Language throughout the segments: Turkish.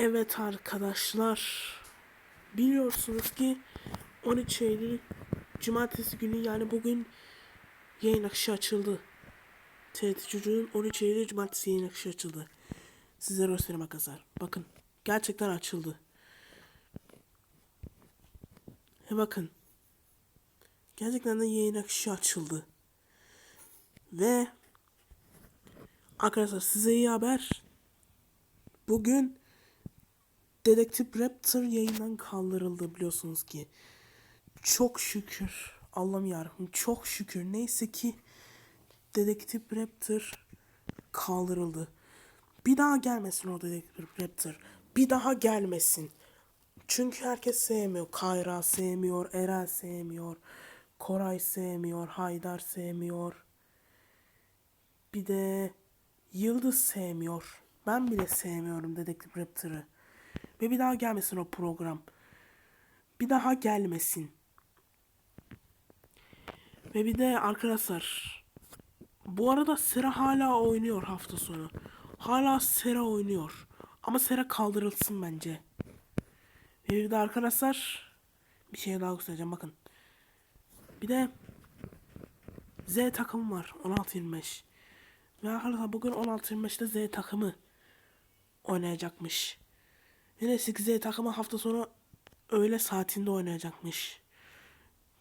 Evet arkadaşlar. Biliyorsunuz ki 13 Eylül Cumartesi günü yani bugün yayın akışı açıldı. TRT Çocuğun 13 Eylül Cumartesi yayın akışı açıldı. Size göstereyim arkadaşlar. Bakın. Gerçekten açıldı. He bakın. Gerçekten de yayın akışı açıldı. Ve arkadaşlar size iyi haber. Bugün Dedektif Raptor yayından kaldırıldı biliyorsunuz ki. Çok şükür. Allah'ım yarabbim çok şükür. Neyse ki Dedektif Raptor kaldırıldı. Bir daha gelmesin o Dedektif Raptor. Bir daha gelmesin. Çünkü herkes sevmiyor. Kayra sevmiyor, Eren sevmiyor, Koray sevmiyor, Haydar sevmiyor. Bir de Yıldız sevmiyor. Ben bile sevmiyorum Dedektif Raptor'ı. Ve bir daha gelmesin o program. Bir daha gelmesin. Ve bir de arkadaşlar bu arada Sera hala oynuyor hafta sonu. Hala Sera oynuyor. Ama Sera kaldırılsın bence. Ve bir de arkadaşlar bir şey daha göstereceğim bakın. Bir de Z takımı var 16-25. Ve arkadaşlar bugün 16-25'te Z takımı oynayacakmış. Yine 8Z takımı hafta sonu öğle saatinde oynayacakmış.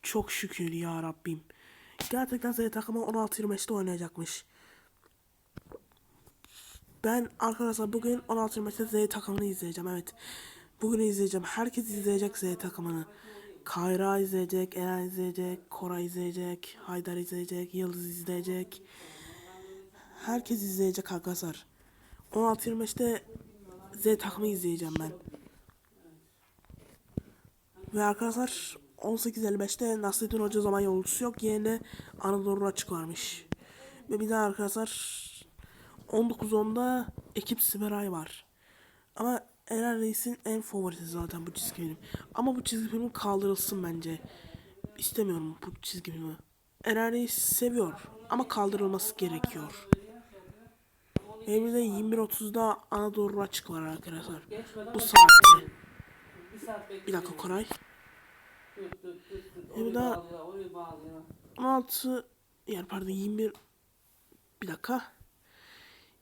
Çok şükür ya Rabbim. Gerçekten Z takımı 16-25'te oynayacakmış. Ben arkadaşlar bugün 16-25'te Z takımını izleyeceğim evet. Bugün izleyeceğim. Herkes izleyecek Z takımını. Kayra izleyecek, Eren izleyecek, Koray izleyecek, Haydar izleyecek, Yıldız izleyecek. Herkes izleyecek arkadaşlar. 16-25'te Z takımı izleyeceğim ben. Ve arkadaşlar 18.55'te Nasrettin Hoca zaman yolcusu yok. Yerine Anadolu açık varmış. Ve bir daha arkadaşlar 19.10'da ekip Siberay var. Ama Eren Reis'in en favorisi zaten bu çizgi film. Ama bu çizgi film kaldırılsın bence. İstemiyorum bu çizgi filmi. Eren Reis seviyor ama kaldırılması gerekiyor. Benim de 21.30'da Anadolu açık var arkadaşlar. Bu saatte. Bir dakika Koray. Orayı bağlıyor. 16 yani pardon 21 bir dakika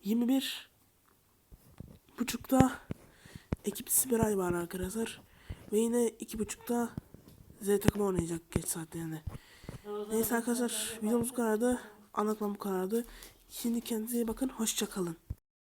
21 buçukta ekip Siberay var arkadaşlar ve yine iki buçukta Z takımı oynayacak geç saatlerinde. Neyse arkadaşlar videomuz bu kadardı. Anlatmam bu kadardı. Şimdi kendinize iyi bakın. Hoşça kalın.